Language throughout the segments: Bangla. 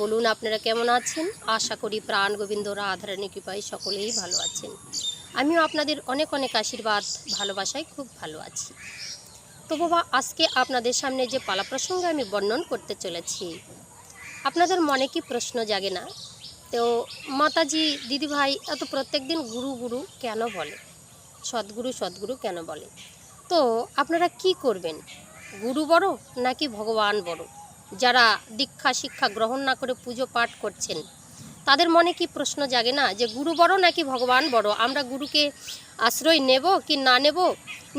বলুন, আপনারা কেমন আছেন? আশা করি প্রাণ গোবিন্দ রাধারানী কৃপায় সকলেই ভালো আছেন। আমিও আপনাদের অনেক অনেক আশীর্বাদ, ভালোবাসায় খুব ভালো আছি। তো বাবা আজকে আপনাদের সামনে যে পালা প্রসঙ্গে আমি বর্ণন করতে চলেছি, আপনাদের মনে কি প্রশ্ন জাগে না? তো মাতাজি, দিদিভাই, এত প্রত্যেক দিন গুরু গুরু কেন বলে? সদ্গুরু সদ্গুরু কেন বলে? তো আপনারা কি করবেন? গুরু বড় নাকি ভগবান বড়? যারা দীক্ষা, শিক্ষা গ্রহণ না করে পুজো পাঠ করছেন, তাদের মনে কি প্রশ্ন জাগে না যে গুরু বড় নাকি ভগবান বড়? আমরা গুরুকে আশ্রয় নেব কি না নেব?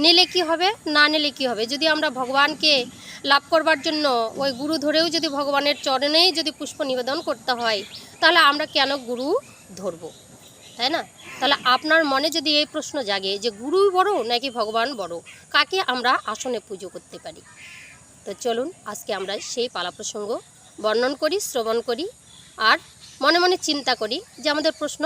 নিলে কি হবে? না নিলে কি হবে? যদি আমরা ভগবানকে লাভ করবার জন্য ওই গুরু ধরেও যদি ভগবানের চরণেই যদি পুষ্প নিবেদন করতে হয়, তাহলে আমরা কেন গুরু ধরবো? তাই না? তাহলে আপনার মনে যদি এই প্রশ্ন জাগে যে গুরু বড় নাকি ভগবান বড়, কাকে আমরা আসনে পুজো করতে পারি? তো চলুন আজকে আমরা সেই পালা প্রসঙ্গ বর্ণন করি, শ্রবণ করি আর মনে মনে চিন্তা করি যে আমাদের প্রশ্ন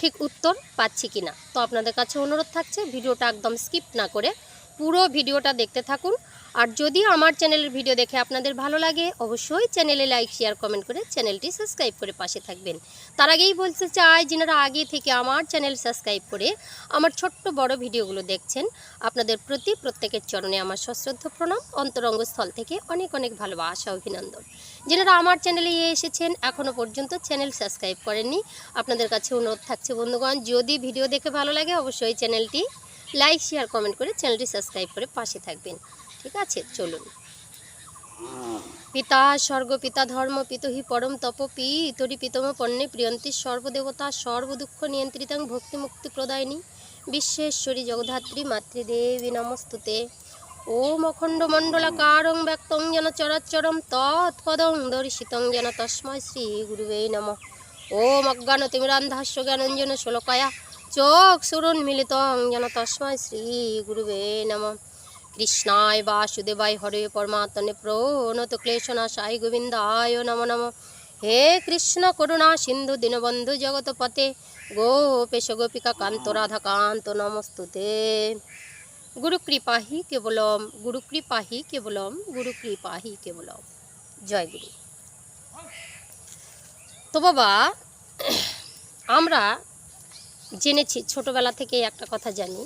ঠিক উত্তর পাচ্ছি কি না তো আপনাদের কাছে অনুরোধ থাকছে, ভিডিওটা একদম স্কিপ না করে পুরো ভিডিওটা দেখতে থাকুন। আর যদি আমার চ্যানেলের ভিডিও দেখে আপনাদের ভালো লাগে, অবশ্যই চ্যানেলে লাইক, শেয়ার, কমেন্ট করে চ্যানেলটি সাবস্ক্রাইব করে পাশে থাকবেন। তার আগেই বলতে চাই, যিনারা আগে থেকে আমার চ্যানেল সাবস্ক্রাইব করে আমার ছোট্ট বড় ভিডিওগুলো দেখছেন, আপনাদের প্রতি প্রত্যেকের চরণে আমার সশ্রদ্ধ প্রণাম অন্তরঙ্গ স্থল থেকে অনেক অনেক ভালোবাসা, অভিনন্দন। যিনারা আমার চ্যানেলে এসেছেন এখনও পর্যন্ত চ্যানেল সাবস্ক্রাইব করেননি, আপনাদের কাছে অনুরোধ থাকছে, বন্ধুগণ, যদি ভিডিও দেখে ভালো লাগে, অবশ্যই চ্যানেলটি লাইক, শেয়ার, কমেন্ট করে চ্যানেলটি সাবস্ক্রাইব করে পাশে থাকবেন। ঠিক আছে চলুন। পিতা স্বর্গ পিতা ধর্ম পিতহি পরম তপ পিতরি পিতম পণ্যে প্রিয়ন্তী সর্বদেবতা সর্বদুঃখ নিয়ন্ত্রিতাং ভক্তি মুক্তি প্রদায়িনী। বিশ্বেশ্বরী জগধাত্রী মাতৃদেবী নমস্তুতে। ওম অখণ্ড মণ্ডলাকারং ব্যক্তং যেন চরাচরম তৎপদং দর্শিতং যেন তস্মৈ শ্রী গুরুবে নম। ওম অজ্ঞানতিমিরান্ধাস্য জ্ঞানঞ্জন শ্লোকায়া চোখ সুরুন মিলিতং যেন তস্মৈ শ্রী গুরুবে নম। কৃষ্ণায় বাসুদেবায় হরে পরমাত্মনে প্রণত ক্লেশনা ক্লেশনাশায় গোবিন্দায় নম নম। হে কৃষ্ণ করুণা সিন্ধু দীনবন্ধু জগৎপতে গোপেশ গোপিকা কান্ত রাধা কান্ত নমস্তুতে। গুরু কৃপাহি কেবলম গুরু কৃপাহি কেবলম গুরু কৃপাহি কেবলম। জয় গুরু। তো বাবা, আমরা জেনেছি, ছোটবেলা থেকে একটা কথা জানি।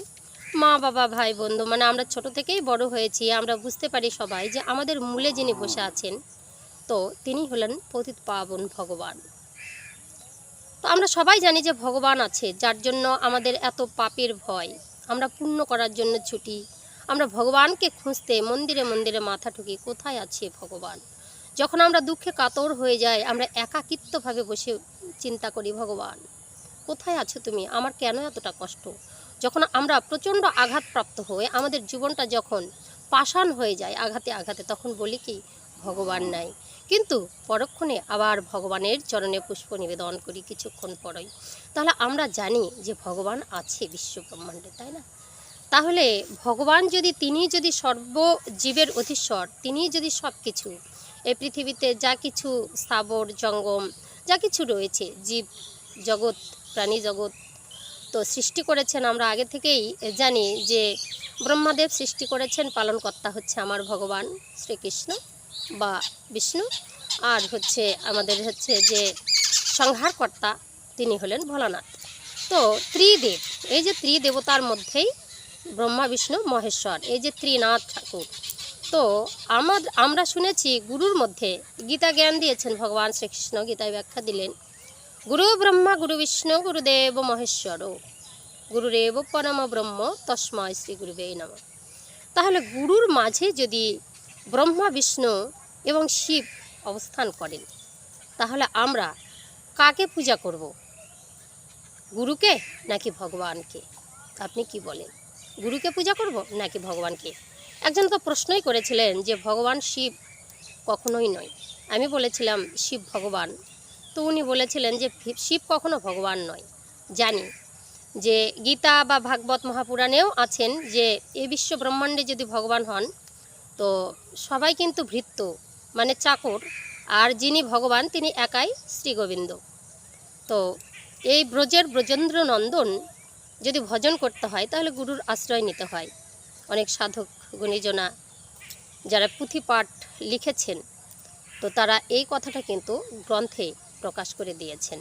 মা, বাবা, ভাই, বন্ধু মানে আমরা ছোট থেকেই বড় হয়েছি, আমরা বুঝতে পারি সবাই যে আমাদের মূলে যিনি বসে আছেন, তো তিনি হলেন পতিত পাবন ভগবান। তো আমরা সবাই জানি যে ভগবান আছে, যার জন্য আমাদের এত পাপের ভয়, আমরা পূর্ণ করার জন্য ছুটি। আমরা ভগবানকে খুঁজতে মন্দিরে মন্দিরে মাথা ঠুকি কোথায় আছে ভগবান? যখন আমরা দুঃখে কাতর হয়ে যাই, আমরা একাকিত্বভাবে বসে চিন্তা করি, ভগবান, কোথায় আছো তুমি? আমার কেন এতটা কষ্ট? যখন আমরা প্রচণ্ড আঘাতপ্রাপ্ত হয়ে আমাদের জীবনটা যখন পাষাণ হয়ে যায় আঘাতে আঘাতে, তখন বলি কি, ভগবান নাই। কিন্তু পরক্ষণে আবার ভগবানের চরণে পুষ্প নিবেদন করি কিছুক্ষণ পরই। তাহলে আমরা জানি যে ভগবান আছে বিশ্ব ব্রহ্মাণ্ডে তাই না? তাহলে ভগবান যদি, তিনি যদি সর্বজীবের অধীশ্বর, তিনি যদি সব কিছু এই পৃথিবীতে যা কিছু স্থাবর, জঙ্গম, যা কিছু রয়েছে, জীব জগৎ, প্রাণী জগৎ তো সৃষ্টি করেছেন আমরা আগে থেকেই জানি যে ব্রহ্মাদেব সৃষ্টি করেছেন, পালনকর্তা হচ্ছে আমার ভগবান শ্রীকৃষ্ণ বা বিষ্ণু। আর হচ্ছে আমাদের হচ্ছে যে সংহারকর্তা তিনি হলেন ভোলানাথ। তো ত্রিদেব, এই যে ত্রিদেবতার মধ্যেই ব্রহ্মা, বিষ্ণু, মহেশ্বর, এই যে ত্রিনাথ ঠাকুর। তো আমার, আমরা শুনেছি গুরুর মধ্যে গীতা জ্ঞান দিয়েছেন ভগবান শ্রীকৃষ্ণ, গীতায় ব্যাখ্যা দিলেন। গুরু ব্রহ্মা গুরু বিষ্ণু গুরুদেব মহেশ্বর গুরুরেব পরম ব্রহ্ম তস্ময় শ্রী গুরুবে নম তাহলে গুরুর মাঝে যদি ব্রহ্মা, বিষ্ণু এবং শিব অবস্থান করেন, তাহলে আমরা কাকে পূজা করব? গুরুকে নাকি ভগবানকে? আপনি কি বলেন? গুরুকে পূজা করব নাকি ভগবানকে? একজন তো প্রশ্নই করেছিলেন যে ভগবান শিব কখনোই নয়। আমি বলেছিলাম, শিব ভগবান। তো উনি বলেছিলেন যে শিব কখনো ভগবান নয়। জানি যে গীতা বা ভাগবত মহাপুরাণেও আছেন যে এই বিশ্ব ব্রহ্মাণ্ডে যদি ভগবান হন, তো সবাই কিন্তু ভৃত্য মানে চাকর। আর যিনি ভগবান, তিনি একাই শ্রীগোবিন্দ। তো এই ব্রজের ব্রজেন্দ্র নন্দন যদি ভজন করতে হয়, তাহলে গুরুর আশ্রয় নিতে হয়। অনেক সাধক গুণীজনা যারা পুঁথি পাঠ লিখেছেন, তো তারা এই কথাটা কিন্তু গ্রন্থে প্রকাশ করে দিয়েছেন।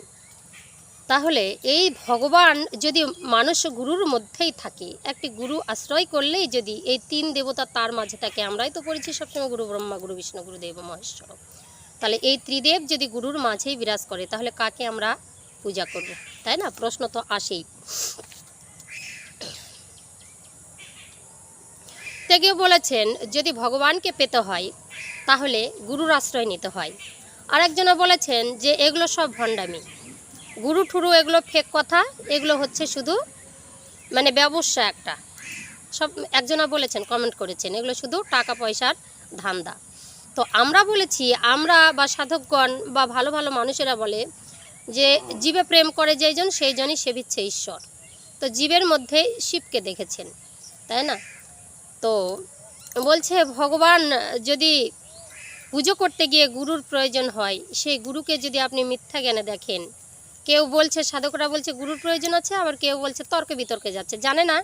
তাহলে এই ভগবান যদি মানুষ গুরুর মধ্যেই থাকে, একটি গুরু আশ্রয় করলেই যদি এই তিন দেবতা তার মাঝে থাকে, আমরাই তো পড়েছি সবসময় গুরু ব্রহ্মা, গুরু বিষ্ণু, গুরু দেব, মহেশ্বর। তাহলে এই ত্রিদেব যদি গুরুর মাঝেই বিরাজ করে, তাহলে কাকে আমরা পূজা করব? তাই না? প্রশ্ন তো আসেই। তে কেউ বলেছেন, যদি ভগবানকে পেতে হয়, তাহলে গুরুর আশ্রয় নিতে হয়। আরেকজনে বলেছেন যে এগুলো সব ভণ্ডামি। গুরু ঠুরু এগুলো ফেক কথা, এগুলো হচ্ছে শুধু মানে ব্যবসা একটা। সব একজনা বলেছেন কমেন্ট করেছেন, এগুলো শুধু টাকা পয়সার ধান্দা। তো আমরা বলেছি, আমরা বা সাধকগণ বা ভালো ভালো মানুষেরা বলে যে জীবে প্রেম করে যেইজন সেই জনই সেবিচ্ছে ঈশ্বর। তো জীবের মধ্যে শিবকে দেখেছেন, তাই না? তো বলছে, ভগবান যদি পুজো করতে গিয়ে গুরুর প্রয়োজন হয়। সেই গুরুকে যদি আপনি মিথ্যা জ্ঞানে দেখেন, কেউ বলছে, সাধকরা বলছে, গুরুর প্রয়োজন আছে আবার কেউ বলছে, তর্কে বিতর্কে যাচ্ছে জানে না?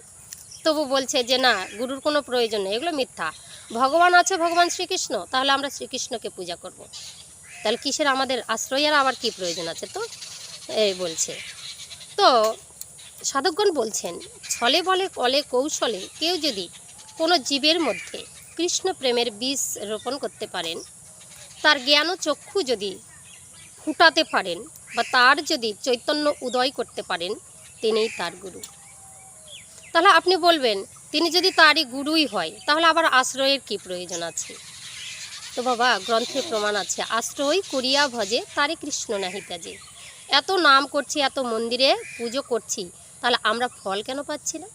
তবু বলছে যে, না, গুরুর কোনো প্রয়োজন নেই এগুলো মিথ্যা। ভগবান আছে ভগবান শ্রীকৃষ্ণ, তাহলে আমরা শ্রীকৃষ্ণকে পূজা করব। তাহলে কিসের আমাদের আশ্রয়ের আবার কি প্রয়োজন আছে তো? এই বলছে। তো সাধকগণ বলছেন, ছলে বলে, কলে কৌশলে কেউ যদি কোনো জীবের মধ্যে কৃষ্ণ প্রেমের বীজ রোপণ করতে পারেন তার জ্ঞান চক্ষু যদি ফুটাতে পারেন বা তার যদি চৈতন্য উদয় করতে পারেন, তিনিই তার গুরু। তাহলে আপনি বলবেন, তিনি যদি তারই গুরুই হয়, তাহলে আবার আশ্রয়ের কি প্রয়োজন আছে? তো বাবা গ্রন্থে প্রমাণ আছে। আশ্রয় করিয়া ভজে তারে কৃষ্ণ নাহি ত্যাজে। এত নাম করছি, এত মন্দিরে পুজো করছি, তাহলে আমরা ফল কেন পাচ্ছি না?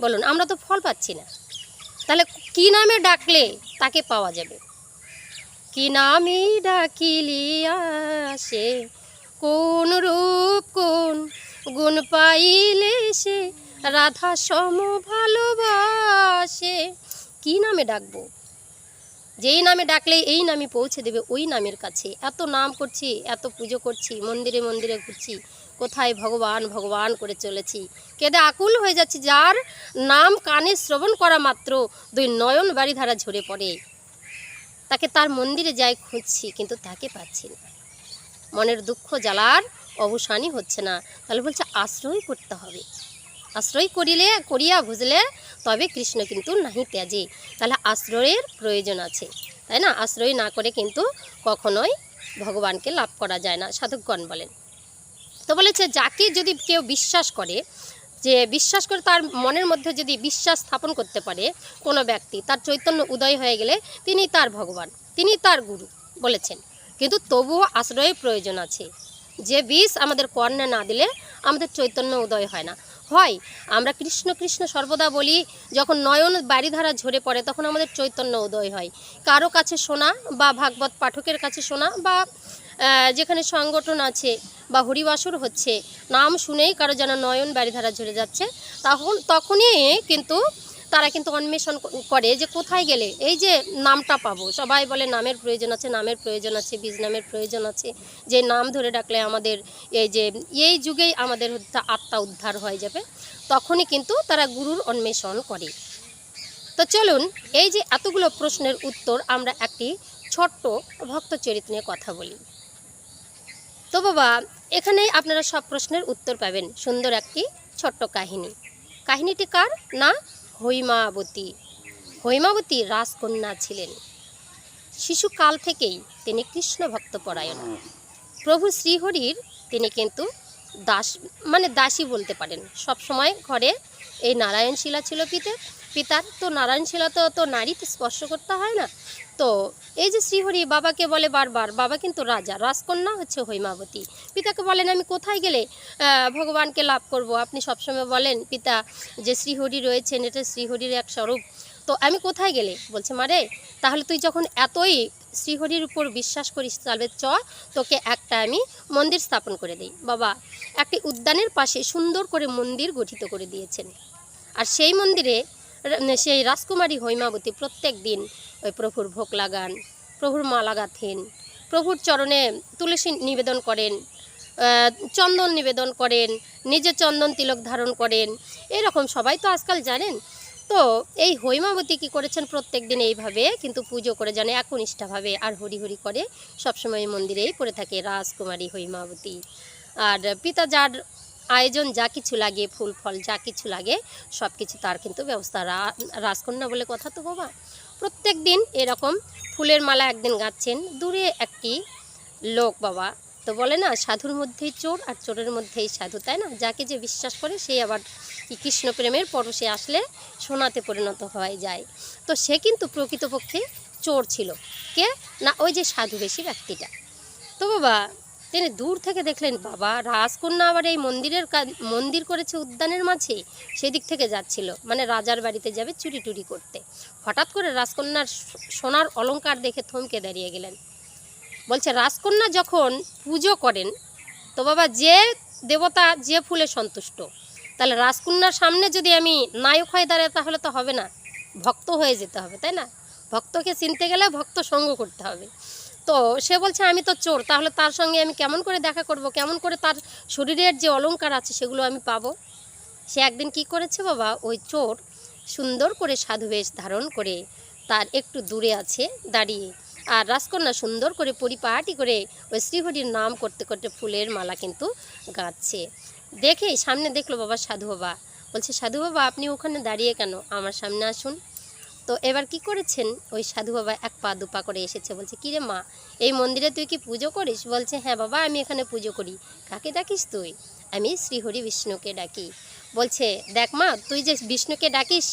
বলুন, আমরা তো ফল পাচ্ছি না। তাহলে কি নামে ডাকলে তাকে পাওয়া যাবে? কি নামে ডাকিলিয়া সে কোন রূপ, কোন গুণ পাইলে সে? রাধা সম ভালোবাসে। কি নামে ডাকবো? যেই নামে ডাকলে এই নামে পৌঁছে দেবে ওই নামের কাছে। এত নাম করছি, এত পুজো করছি, মন্দিরে মন্দিরে ঘুরছি, কোথায় ভগবান ভগবান করে চলেছি। কেঁদে আকুল হয়ে যাচ্ছি, যার নাম কানে শ্রবণ করা মাত্র, দুই নয়ন বাড়ি ধারা ঝরে পড়ে। তাকে তার মন্দিরে যাই খুঁজছি, কিন্তু তাকে পাচ্ছি না। মনের দুঃখ জ্বালার অবসানই হচ্ছে না। তাহলে বলছে, আশ্রয় করতে হবে। আশ্রয় করিলে, করিয়া বুঝলে তবে কৃষ্ণ কিন্তু নাহি ত্যাজে। তাহলে আশ্রয়ের প্রয়োজন আছে। তাই না? আশ্রয় না করে কিন্তু কখনোই ভগবানকে লাভ করা যায় না, সাধকগণ বলেন। তো বলেছে, যাকে যদি কেউ বিশ্বাস করে যে বিশ্বাস করে তার মনের মধ্যে যদি বিশ্বাস স্থাপন করতে পারে কোনো ব্যক্তি, তার চৈতন্য উদয় হয়ে গেলে তিনি তার ভগবান, তিনি তার গুরু বলেছেন। কিন্তু তবুও আশ্রয়ের প্রয়োজন আছে। যে বিষ আমাদের কর্ণে না দিলে আমাদের চৈতন্য উদয় হয় না। হয়, আমরা কৃষ্ণ কৃষ্ণ সর্বদা বলি, যখন নয়ন বাড়িধারা ঝরে পড়ে তখন আমাদের চৈতন্য উদয় হয়। কারও কাছে শোনা বা ভাগবত পাঠকের কাছে শোনা বা যেখানে সংগঠন আছে বা হরিবাসর হচ্ছে, নাম শুনেই কারও যেন নয়ন বাড়িধারা ঝরে যাচ্ছে, তখন, তখনই কিন্তু তারা কিন্তু অন্বেষণ করে যে কোথায় গেলে, এই যে নামটা পাবো। সবাই বলে নামের প্রয়োজন আছে, নামের প্রয়োজন আছে বীজ নামের প্রয়োজন আছে। যে নাম ধরে ডাকলে আমাদের এই যে, এই যুগেই আমাদের আত্মা উদ্ধার হয়ে যাবে। তখনই কিন্তু তারা গুরুর অন্বেষণ করে। তো চলুন, এই যে এতগুলো প্রশ্নের উত্তর আমরা একটি ছোট্ট ভক্ত চরিত্র নিয়ে কথা বলি। তো বাবা এখানেই আপনারা সব প্রশ্নের উত্তর পাবেন। সুন্দর একটি ছোট্ট কাহিনী। কাহিনীটি কার? না, হৈমাবতী। হৈমাবতী রাজকন্যা ছিলেন। শিশুকাল থেকেই তিনি কৃষ্ণ ভক্ত পরায়ণ। প্রভু শ্রীহরির তিনি কিন্তু দাস মানে দাসী বলতে পারেন। সব সময় ঘরে এই নারায়ণ শিলা ছিল পিতে পিতার তো নারায়ণশিলা তো তো নারীতে স্পর্শ করতে হয় না। তো এই যে শ্রীহরি বাবাকে বলে বারবার, বাবা কিন্তু রাজা, রাজকন্যা হচ্ছে হৈমাবতী। পিতাকে বলেন, আমি কোথায় গেলে ভগবানকে লাভ করব? আপনি সবসময় বলেন, পিতা, যে শ্রীহরি রয়েছেন, এটা শ্রীহরির এক স্বরূপ। তো আমি কোথায় গেলে? বলছে মারে তাহলে তুই যখন এতই শ্রীহরির উপর বিশ্বাস করিস, তাহলে চ, তোকে একটা আমি মন্দির স্থাপন করে দিই। বাবা, একটি উদ্যানের পাশে সুন্দর করে মন্দির গঠিত করে দিয়েছেন। আর সেই মন্দিরে সেই রাজকুমারী হৈমাবতী প্রত্যেক দিন ওই প্রভুর ভোগ লাগান, প্রভুর মালা গাঁথেন, প্রভুর চরণে তুলসী নিবেদন করেন চন্দন নিবেদন করেন, নিজে চন্দন তিলক ধারণ করেন। এরকম সবাই তো আজকাল জানেন। তো এই হৈমাবতী কি করেছেন প্রত্যেক দিন এইভাবে কিন্তু পুজো করে জানে একনিষ্ঠাভাবে আর হরি হরি করে সবসময় মন্দিরেই পড়ে থাকে রাজকুমারী হৈমাবতী। আর পিতা যার আয়োজন যা কিছু লাগে, ফুল, ফল যা কিছু লাগে সব কিছু তার কিন্তু ব্যবস্থা। রাজকন্যা বলে কথা তো বাবা। প্রত্যেক দিন এরকম ফুলের মালা একদিন গাচ্ছেন দূরে একটি লোক বাবা, তো বলে না, সাধুর মধ্যেই চোর আর চোরের মধ্যেই সাধু, তাই না? যাকে যে বিশ্বাস করে সেই আবার কৃষ্ণ প্রেমের পরশে আসলে সোনাতে পরিণত হয়ে যায়। তো সে কিন্তু প্রকৃতপক্ষে চোর ছিল। কে? না, ওই যে সাধু বেশি ব্যক্তিটা। তো বাবা তিনি দূর থেকে দেখলেন, বাবা, রাজকন্যা আবার এই মন্দিরের মন্দির করেছে উদ্যানের মাঝে? সেদিক থেকে যাচ্ছিল মানে রাজার বাড়িতে যাবে চুরি টুরি করতে। হঠাৎ করে রাজকন্যার সোনার অলঙ্কার দেখে থমকে দাঁড়িয়ে গেলেন। বলছে, রাজকন্যা যখন পুজো করেন, তো বাবা, যে দেবতা, যে ফুলে সন্তুষ্ট, তাহলে রাজকন্যার সামনে যদি আমি নায়ক হয়ে দাঁড়াই, তাহলে তো হবে না। ভক্ত হয়ে যেতে হবে, তাই না? ভক্তকে চিনতে গেলে ভক্ত সঙ্গ করতে হবে। তো সে বলছে, আমি তো চোর, তাহলে তার সঙ্গে আমি কেমন করে দেখা করব? কেমন করে তার শরীরের যে অলংকার আছে সেগুলো আমি পাবো? সে একদিন কি করেছে বাবা? ওই চোর সুন্দর করে সাধু বেশ ধারণ করে তার একটু দূরে আছে দাঁড়িয়ে, আর রাজকন্যা সুন্দর করে পরিপাটি করে ওই শ্রীহরির নাম করতে করতে ফুলের মালা কিন্তু গাচ্ছে দেখে সামনে দেখল বাবা সাধু বাবা। বলছে, সাধু বাবা, আপনি ওখানে দাঁড়িয়ে কেন? আমার সামনে আসুন। তো এবার কি করেছেন? ওই সাধু বাবা এক পা দুপা করে এসেছে, বলছে, কিরে মা, এই মন্দিরে তুই কি পুজো করিস? বলছে হ্যাঁ বাবা, আমি এখানে পুজো করি। কাকে ডাকিস তুই? আমি শ্রীহরি বিষ্ণুকে ডাকি। বলছে, দেখ মা, তুই যে বিষ্ণুকে ডাকিস,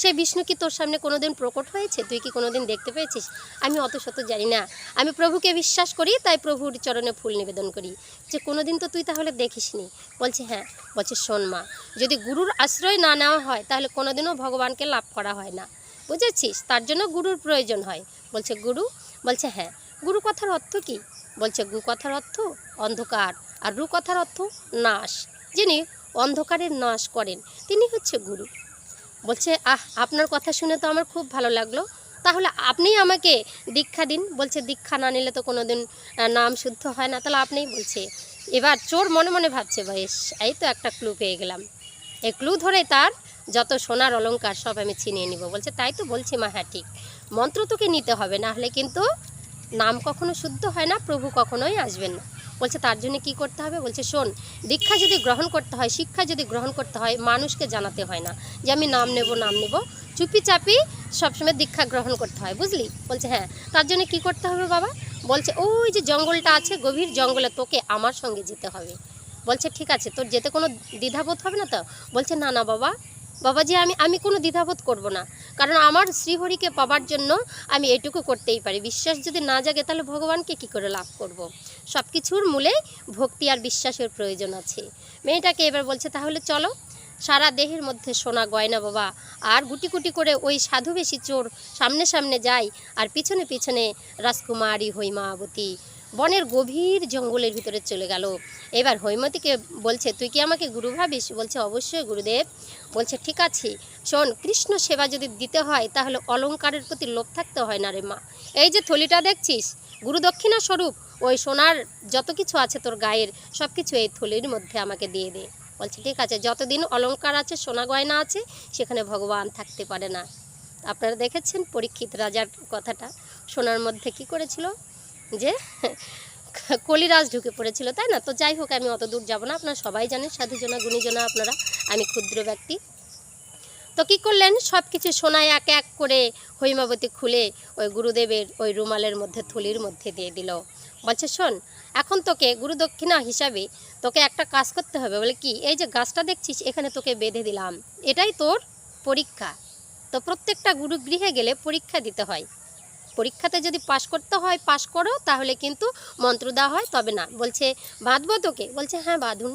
সে বিষ্ণু কি তোর সামনে কোনোদিন প্রকট হয়েছে? তুই কি কোনোদিন দেখতে পেয়েছিস? আমি অত শত জানি না। আমি প্রভুকে বিশ্বাস করি, তাই প্রভুর চরণে ফুল নিবেদন করি। যে কোনোদিন তো তুই তাহলে দেখিসনি? বলছে হ্যাঁ। বলছে, শোন মা, যদি গুরুর আশ্রয় না নেওয়া হয়, তাহলে কোনোদিনও ভগবানকে লাভ করা হয় না। বুঝেছিস? তার জন্য গুরুর প্রয়োজন হয়। বলছে, গুরু? বলছে হ্যাঁ। গুরু কথার অর্থ কি? বলছে, গু কথার অর্থ অন্ধকার। আর রু কথার অর্থ নাশ। যিনি অন্ধকারের নাশ করেন, তিনি হচ্ছে গুরু। বলছে, আহ, আপনার কথা শুনে তো আমার খুব ভালো লাগল। তাহলে আপনি আমাকে দীক্ষা দিন। বলছে, দীক্ষা না নিলে তো কোনো দিন নাম শুদ্ধ হয় না। তাহলে আপনিই বলছে, এবার চোর মনে মনে ভাবছে, বেশ, এই তো একটা ক্লু পেয়ে গেলাম। এই ক্লু ধরে তার যত সোনার অলংকার সব আমি ছিনিয়ে নিব। বলছে, তাই তো বলছি মা হ্যাঁ ঠিক। মন্ত্র তোকে নিতে হবে, না হলে কিন্তু নাম কখনো শুদ্ধ হয় না, প্রভু কখনোই আসবেন না। বলছে, তার জন্য কি করতে হবে? বলছে, শোন, দীক্ষা যদি গ্রহণ করতে হয়, শিক্ষা যদি গ্রহণ করতে হয়, মানুষকে জানাতে হয় না যে আমি নাম নেব নাম নেব। চুপি চাপি সবসময় দীক্ষা গ্রহণ করতে হয়, বুঝলি? বলছে হ্যাঁ তার জন্য কি করতে হবে বাবা? বলছে, ওই যে জঙ্গলটা আছে, গভীর জঙ্গলে তোকে আমার সঙ্গে যেতে হবে। বলছে, ঠিক আছে, তোর যেতে কোনো দ্বিধাবোধ হবে না তো? বলছে, না না বাবা বাবাজি, আমি আমি কোনো দ্বিধাবোধ করব না। কারণ আমার শ্রীহরিকে পাবার জন্য আমি এটুকু করতেই পারি। বিশ্বাস যদি না জাগে, তাহলে ভগবানকে কি করে লাভ করব। সব কিছুর মূলে ভক্তি আর বিশ্বাসের প্রয়োজন আছে। মেয়েটাকে এবার বলছে, তাহলে চলো, সারা দেহের মধ্যে সোনা গয়না বাবা, আর গুটি গুটি করে ওই সাধু বেশি চোর সামনে সামনে যায় আর পিছনে পিছনে রাজকুমারী হৈমাবতী বনের গভীর জঙ্গলের ভিতরে চলে গেল। এবার হৈমতীকে বলছে, তুই কি আমাকে গুরু ভাবিস? বলছে, অবশ্যই গুরুদেব। বলছে, ঠিক আছে। শোন, কৃষ্ণ সেবা যদি দিতে হয়, তাহলে অলংকারের প্রতি লোভ থাকতে হয় না রে মা। এই যে থলিটা দেখছিস, গুরু দক্ষিণা স্বরূপ, ওই সোনার যত কিছু আছে তোর গায়ের সব কিছু এই থলির মধ্যে আমাকে দিয়ে দে। বলছে, ঠিক আছে, যতদিন অলংকার আছে, সোনা গয়না আছে, সেখানে ভগবান থাকতে পারে না। আপনারা দেখেছেন পরীক্ষিত রাজার কথাটা, সোনার মধ্যে কি করেছিল? যে কলিরাজ ঢুকে পড়েছিল, তাই না? তো যাই হোক, আমি অত দূর যাব না, আপনারা সবাই জানেন, সাধুজনা, গুণীজনা আপনারা, আমি ক্ষুদ্র ব্যক্তি। তো কি করলেন? সব কিছু সোনায় এক এক করে হৈমাবতী খুলে ওই গুরুদেবের ওই রুমালের মধ্যে, থলির মধ্যে দিয়ে দিল। বলছে, শোন, এখন তোকে গুরু দক্ষিণা হিসাবে তোকে একটা কাজ করতে হবে। বলে কি, এই যে গাছটা দেখছিস, এখানে তোকে বেঁধে দিলাম। এটাই তোর পরীক্ষা। তো প্রত্যেকটা গুরুগৃহে গেলে পরীক্ষা দিতে হয়। পরীক্ষাতে যদি পাশ করতে হয়, পাশ করো, তাহলে কিন্তু মন্ত্র দেওয়া হয়, তবে না। বলছে বাঁধবো তোকে? বলছে হ্যাঁ বাঁধুন।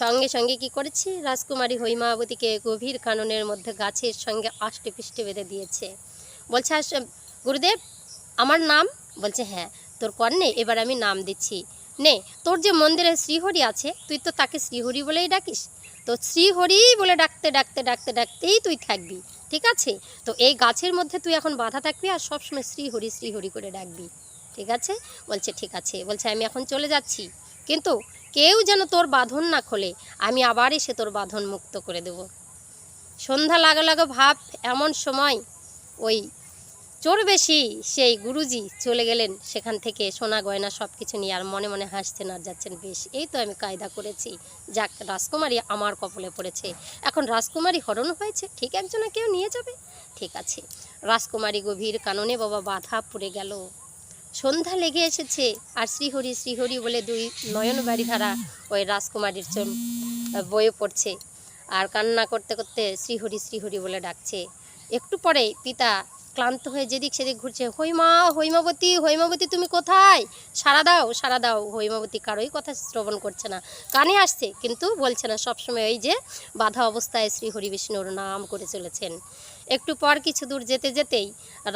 সঙ্গে সঙ্গে কি করেছি? রাজকুমারী হৈমাবতীকে গভীর কাননের মধ্যে গাছের সঙ্গে আষ্টে পিষ্টে বেঁধে দিয়েছে। বলছে গুরুদেব, আমার নাম? বলছে হ্যাঁ তোর কর্ণে, এবার আমি নাম দিচ্ছি। নে, তোর যে মন্দিরে শ্রীহরি আছে, তুই তো তাকে শ্রীহরি বলেই ডাকিস। তো শ্রীহরি বলে ডাকতে ডাকতে ডাকতে, ডাকতেই তুই থাকবি। ঠিক আছে? তো এই গাছের মধ্যে তুই এখন বাধা থাকবি আর সবসময় শ্রী হরি শ্রী হরি করে ডাকবি। ঠিক আছে? বলছে, ঠিক আছে। বলছে, আমি এখন চলে যাচ্ছি। কিন্তু কেউ যেন তোর বাঁধন না খোলে, আমি আবার এসে তোর বাঁধন মুক্ত করে দেব। সন্ধ্যা লাগা লাগা ভাব, এমন সময় ওই চোর বেশি, সেই গুরুজি চলে গেলেন সেখান থেকে সোনা গয়না সব কিছু নিয়ে আর মনে মনে হাসছেন আর যাচ্ছেন, বেশ, এই তো আমি কায়দা করেছি। যাক, রাজকুমারী আমার কপলে পড়েছে। এখন রাজকুমারী হরণ হয়েছে, ঠিক একজনে কেউ নিয়ে যাবে? ঠিক আছে। রাজকুমারী গভীর কাননে বাবা বাধা পড়ে গেল। সন্ধ্যা লেগে এসেছে, আর শ্রীহরি শ্রীহরি বলে দুই নয়ন বাড়ি ধারা ওই রাজকুমারীর চোখ বয়ে পড়ছে। আর কান্না করতে করতে শ্রীহরি শ্রীহরি বলে ডাকছে, একটু পরে, পিতা ক্লান্ত হয়ে যেদিক সেদিক ঘুরছে। হৈমা, হৈমাবতী হৈমাবতী তুমি কোথায়? সারা দাও সারা দাও। হৈমাবতী কারোই কথা শ্রবণ করছে না। কানে আসছে, কিন্তু বলছে না। সবসময় এই যে বাধা অবস্থায় শ্রী হরিবিষ্ণুর নাম করে চলেছেন। একটু পর কিছু দূর যেতে যেতেই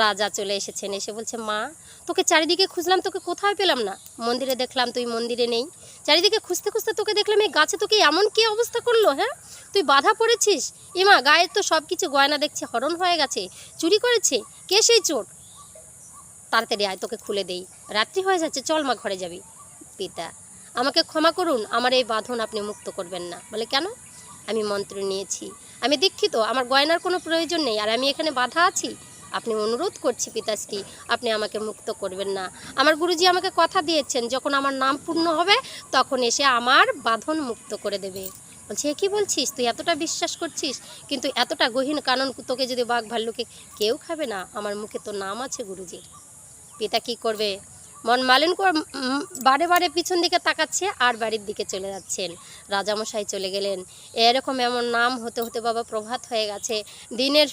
রাজা চলে এসেছেন, এসে বলছে, মা, তোকে চারিদিকে খুঁজলাম, তোকে কোথাও পেলাম না? মন্দিরে দেখলাম, তুই মন্দিরে নেই। চারিদিকে খুঁজতে খুঁজতে তোকে দেখলাম, এই গাছে তোকে এমন কি অবস্থা করল হ্যাঁ? তুই বাধা পড়েছিস? এমা গায়ের তো সব কিছু গয়না দেখছে, হরণ হয়ে গেছে, চুরি করেছে, কে সেই চোর? তাড়াতাড়ি আয়, তোকে খুলে দেই। রাত্রি হয়ে যাচ্ছে, চল মা ঘরে যাবি। পিতা, আমাকে ক্ষমা করুন, আমার এই বাঁধন আপনি মুক্ত করবেন না। বলে কেন? আমি মন্ত্র নিয়েছি আমি দীক্ষিত, আমার গয়নার কোনো প্রয়োজন নেই, আর আমি এখানে বাধা আছি? আপনি অনুরোধ করছি পিতাশ্রী, আপনি আমাকে মুক্ত করবেন না। আমার গুরুজি আমাকে কথা দিয়েছেন, যখন আমার নাম পূর্ণ হবে, তখন এসে আমার বাঁধন মুক্ত করে দেবে। বলছে কী বলছিস? তুই এতটা বিশ্বাস করছিস? কিন্তু এতটা গহীন কানন তোকে যদি বাঘ ভাল্লুকে কেউ খাবে না, আমার মুখে তো নাম আছে গুরুজির। পিতা কি করবে? মন মালিন কর উম, বারে বারে পিছন দিকে তাকাচ্ছে আর বাড়ির দিকে চলে যাচ্ছেন। রাজামশাই চলে গেলেন। এরকম এমন নাম হতে হতে বাবা প্রভাত হয়ে গেছে। দিনের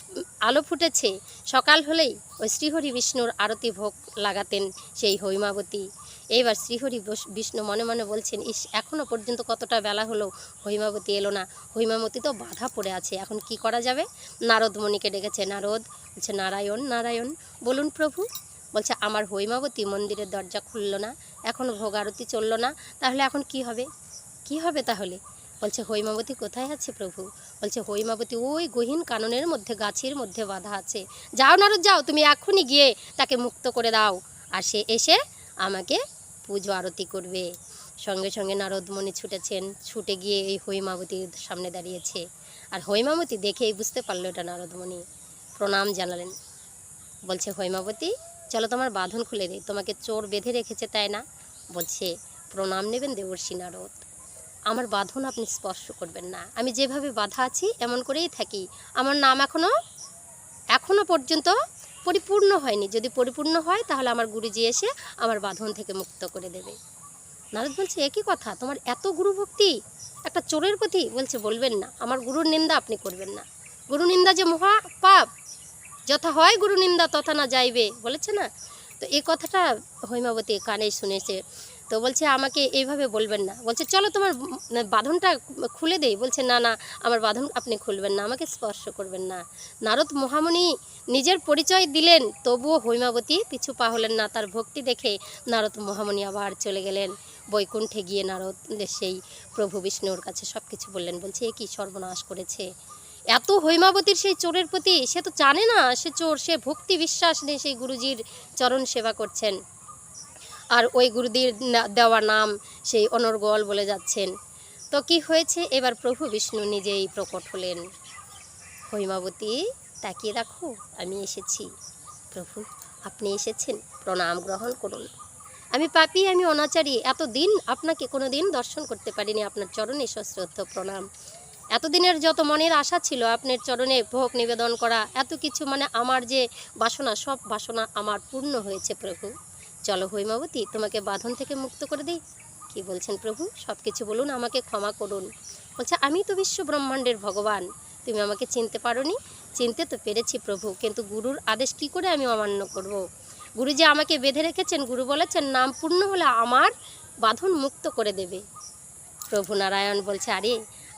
আলো ফুটেছে। সকাল হলেই ওই শ্রীহরি বিষ্ণুর আরতি ভোগ লাগাতেন সেই হৈমাবতী। এইবার শ্রীহরি বিষ্ণু মনে মনে বলছেন ইস এখনও পর্যন্ত কতটা বেলা হলো? হৈমাবতী এলো না। হৈমাবতী তো বাধা পড়ে আছে। এখন কি করা যাবে? নারদ মণিকে ডেকেছে নারদ বলছে নারায়ণ নারায়ণ বলুন প্রভু। বলছে, আমার হৈমাবতী মন্দিরের দরজা খুললো না এখনও ভোগ আরতি চলল না, তাহলে এখন কি হবে? কি হবে তাহলে? বলছে, হৈমাবতী কোথায় আছে প্রভু? বলছে, হৈমাবতী ওই গহীন কাননের মধ্যে, গাছের মধ্যে বাধা আছে। যাও নারদ, যাও, তুমি এখনই গিয়ে তাকে মুক্ত করে দাও। আর সে এসে আমাকে পুজো আরতি করবে। সঙ্গে সঙ্গে নারদমণি ছুটেছেন, ছুটে গিয়ে এই হৈমাবতীর সামনে দাঁড়িয়েছে। আর হৈমাবতী দেখেই বুঝতে পারল এটা নারদমণি প্রণাম জানালেন। বলছে, হৈমাবতী চলো তোমার বাঁধন খুলে দিই তোমাকে চোর বেঁধে রেখেছে তাই না? বলছে, প্রণাম নেবেন দেবর্ষী নারদ। আমার বাঁধন আপনি স্পর্শ করবেন না। আমি যেভাবে বাধা আছি, এমন করেই থাকি। আমার নাম এখনও এখনও পর্যন্ত পরিপূর্ণ হয়নি। যদি পরিপূর্ণ হয়, তাহলে আমার গুরুজি এসে আমার বাঁধন থেকে মুক্ত করে দেবে। নারদ বলছে, একই কথা, তোমার এত গুরু ভক্তি একটা চোরের প্রতি? বলছে, বলবেন না। আমার গুরুর নিন্দা আপনি করবেন না। গুরু নিন্দা যে মহা পাপ যথা হয় গুরু নিন্দা, তথা না যাইবে, বলেছে না? তো এই কথাটা হৈমাবতী কানে শুনেছে। তো বলছে, আমাকে এইভাবে বলবেন না। বলছে, চলো তোমার বাঁধনটা খুলে দেই। বলছে, না না, আমার বাঁধন আপনি খুলবেন না, আমাকে স্পর্শ করবেন না। নারদ মহামুনি নিজের পরিচয় দিলেন, তবুও হৈমাবতী পিছু পা হলেন না। তার ভক্তি দেখে নারদ মহামুনি আবার চলে গেলেন। বৈকুণ্ঠে গিয়ে নারদ সেই প্রভু বিষ্ণুর কাছে সব কিছু বললেন। বলছে, এ কি সর্বনাশ করেছে? এত হৈমাবতীর সেই চোরের প্রতি সে তো জানে না, সে চোর, সে ভক্তি বিশ্বাস নেই সেই গুরুজির চরণ সেবা করছেন। আর ওই গুরুজির না- দেওয়া নাম সেই অনর্গল বলে যাচ্ছেন। তো কি হয়েছে? এবার প্রভু বিষ্ণু নিজেই প্রকট হলেন। হৈমাবতী, তাকিয়ে রাখো, আমি এসেছি। প্রভু, আপনি এসেছেন, প্রণাম গ্রহণ করুন। আমি পাপি, আমি অনাচারী, এতদিন আপনাকে কোনো দিন দর্শন করতে পারিনি, আপনার চরণে সশ্রদ্ধ প্রণাম। এতদিনের যত মনের আশা ছিল, আপনার চরণে ভোগ নিবেদন করা, এত কিছু মানে আমার যে বাসনা, সব বাসনা আমার পূর্ণ হয়েছে প্রভু। চলো হৈমাবতী, তোমাকে বাঁধন থেকে মুক্ত করে দিই। কি বলছেন প্রভু? সব কিছু বলুন, আমাকে ক্ষমা করুন। বলছে, আমি তো বিশ্ব ব্রহ্মাণ্ডের ভগবান। তুমি আমাকে চিনতে পারোনি? চিনতে তো পেরেছি প্রভু, কিন্তু গুরুর আদেশ কি করে আমি অমান্য করব। গুরু যে আমাকে বেঁধে রেখেছেন, গুরু বলেছেন, নাম পূর্ণ হলে আমার বাঁধন মুক্ত করে দেবে। প্রভু নারায়ণ বলছে, আরে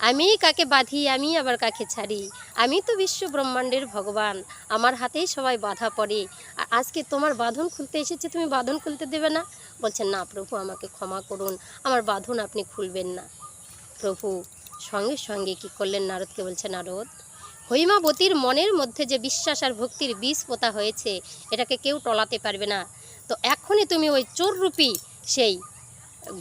আমি কাকে বাঁধি, আমি আবার কাকে ছাড়ি? আমি তো বিশ্ব ব্রহ্মাণ্ডের ভগবান। আমার হাতেই সবাই বাধা পড়ে। আর আজকে তোমার বাঁধন খুলতে এসেছে, তুমি বাঁধন খুলতে দেবে না? বলছেন, না প্রভু, আমাকে ক্ষমা করুন। আমার বাঁধন আপনি খুলবেন না। প্রভু সঙ্গে সঙ্গে কি করলেন নারদকে বলছে, নারদ, হৈমাবতীর মনের মধ্যে যে বিশ্বাস আর ভক্তির বীজ পোতা হয়েছে, এটাকে কেউ টলাতে পারবে না। তো এখনই তুমি ওই চোররূপী সেই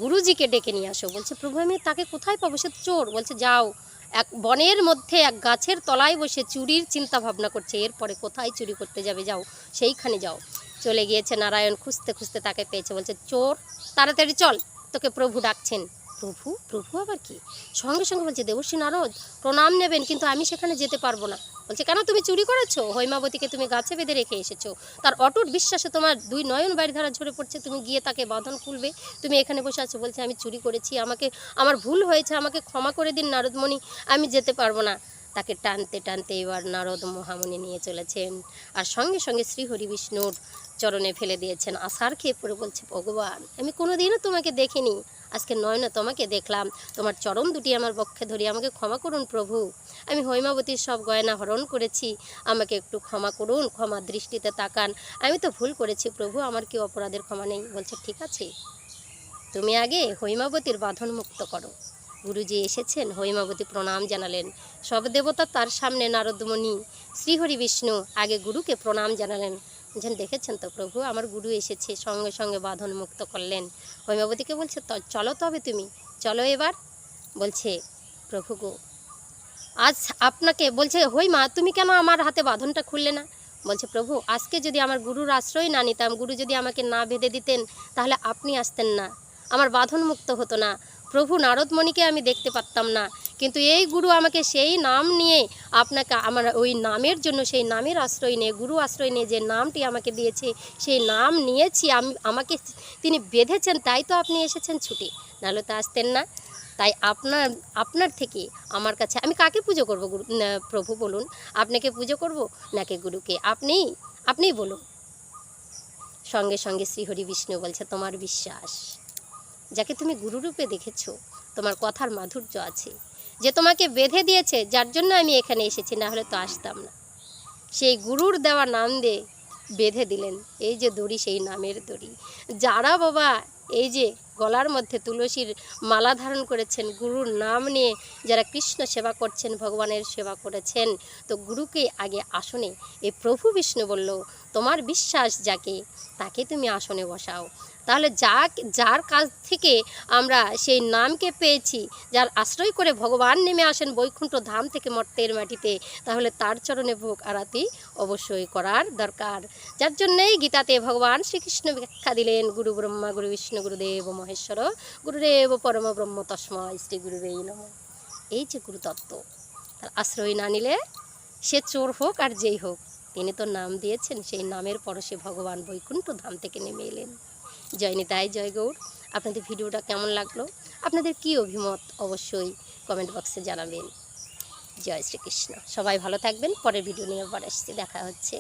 গুরুজিকে ডেকে নিয়ে আসো। বলছে, প্রভু, আমি তাকে কোথায় পাবো? সে চোর। বলছে, যাও। এক বনের মধ্যে এক গাছের তলায় বসে চুরির চিন্তা ভাবনা করছে। এরপরে কোথায় চুরি করতে যাবে? যাও, সেইখানে যাও। চলে গিয়েছে নারায়ণ, খুঁজতে খুঁজতে তাকে পেয়েছে। বলছে, চোর, তাড়াতাড়ি চল, তোকে প্রভু ডাকছেন। প্রভু? প্রভু আবার কি? সঙ্গে সঙ্গে বলছে দেবশ্রী নারদ, প্রণাম নেবেন, কিন্তু আমি সেখানে যেতে পারব না। বলছে, কেন তুমি চুরি করেছ? হৈমাবতীকে তুমি গাছে বেঁধে রেখে এসেছ। তার অটুট বিশ্বাসে তোমার দুই নয়ন বাড়ি ধারা ঝরে পড়ছে। তুমি গিয়ে তাকে বাঁধন খুলবে। তুমি এখানে বসে আছো, বলছে, আমি চুরি করেছি। আমাকে, আমার ভুল হয়েছে। আমাকে ক্ষমা করে দিন নারদমণি। আমি যেতে পারব না। তাকে টানতে টানতে এবার নারদ মহামুনি নিয়ে চলেছেন। আর সঙ্গে সঙ্গে শ্রীহরি বিষ্ণুর চরণে ফেলে দিয়েছেন। আশার খেয়ে পড়ে বলছে, ভগবান, আমি কোনোদিনও তোমাকে দেখিনি। আজকে নয়না তোমাকে দেখলাম। তোমার চরণ দুটি আমার বক্ষে ধরি আমাকে ক্ষমা করুন প্রভু। আমি হৈমাবতীর সব গয়না হরণ করেছি। আমাকে একটু ক্ষমা করুন, ক্ষমা দৃষ্টিতে তাকান। আমি তো ভুল করেছি প্রভু, আমার কি অপরাধের ক্ষমা নেই। বলছে, ঠিক আছে। তুমি আগে হৈমাবতীর বাঁধন মুক্ত করো। গুরুজি এসেছেন, হৈমাবতী প্রণাম জানালেন। সব দেবতা তার সামনে নারদমণি, শ্রীহরি বিষ্ণু আগে গুরুকে প্রণাম জানালেন। বলছেন দেখেছেন তো প্রভু? আমার গুরু এসেছে, সঙ্গে সঙ্গে বাঁধন মুক্ত করলেন। হৈমাবতীকে বলছে, "ত- চলো তবে তুমি। চলো এবার। বলছে, প্রভু গো, আজ আপনাকে বলছে, হই মা, তুমি কেন আমার হাতে বাঁধনটা খুললে না? বলছে, প্রভু, আজকে যদি আমার গুরুর আশ্রয় না নিতাম, গুরু যদি আমাকে না বেঁধে দিতেন, তাহলে আপনি আসতেন না। আমার বাঁধন মুক্ত হতো না। প্রভু নারদমণিকে আমি দেখতে পারতাম না। কিন্তু এই গুরু আমাকে সেই নাম নিয়ে আপনাকে আমার ওই নামের জন্য, সেই নামের আশ্রয় নিয়ে, গুরু আশ্রয় নিয়ে যে নামটি আমাকে দিয়েছে, সেই নাম নিয়েছি আমি, আমাকে তিনি বেঁধেছেন, তাই তো আপনি এসেছেন ছুটে। নাহলে তো আসতেন না। তাই আপনার আপনার থেকে আমার কাছে, আমি কাকে পুজো করব গুরু? প্রভু বলুন, আপনাকে পুজো করব? নাকি গুরুকে? আপনি, আপনিই বলুন। সঙ্গে সঙ্গে শ্রীহরি বিষ্ণু বলছে, তোমার বিশ্বাস, যাকে তুমি গুরুরূপে দেখেছ, তোমার কথার মাধুর্য আছে যে তোমাকে বেঁধে দিয়েছে, যার জন্য আমি এখানে এসেছি, না হলে তো আসতাম না। সেই গুরুর দেওয়া নাম দিয়ে বেঁধে দিলেন। এই যে দড়ি, সেই নামের দড়ি। যারা বাবা এই যে গলার মধ্যে তুলসীর মালা ধারণ করেছেন, গুরুর নাম নিয়ে যারা কৃষ্ণ সেবা করছেন, ভগবানের সেবা করেছেন, তো গুরুকে আগে আসনে এই প্রভু বিষ্ণু বলল তোমার বিশ্বাস যাকে, তাকে তুমি আসনে বসাও। তাহলে যা যার কাছ থেকে আমরা সেই নামকে পেয়েছি, যার আশ্রয় করে ভগবান নেমে আসেন বৈকুণ্ঠ ধাম থেকে মর্তের মাটিতে, তাহলে তার চরণে ভোগ আরাতি অবশ্যই করার দরকার। যার জন্যেই গীতাতে ভগবান শ্রীকৃষ্ণ ব্যাখ্যা দিলেন, গুরু ব্রহ্মা, গুরু বিষ্ণু গুরুদেব মহেশ্বর গুরুদেব পরম ব্রহ্ম তস্ময় শ্রী গুরুদেই নম। এই যে গুরুতত্ত্ব, তার আশ্রয় না নিলে সে চোর হোক আর যেই হোক তিনি তো নাম দিয়েছেন, সেই নামের পরশে ভগবান বৈকুণ্ঠ ধাম থেকে নেমে এলেন। জয় নিতাই জয় গৌর। আপনাদের ভিডিওটা কেমন লাগল? আপনাদের কি অভিমত? অবশ্যই কমেন্ট বক্সে জানাবেন। জয় শ্রীকৃষ্ণ। সবাই ভালো থাকবেন, পরের ভিডিও নিয়ে আবার আসছি। দেখা হচ্ছে।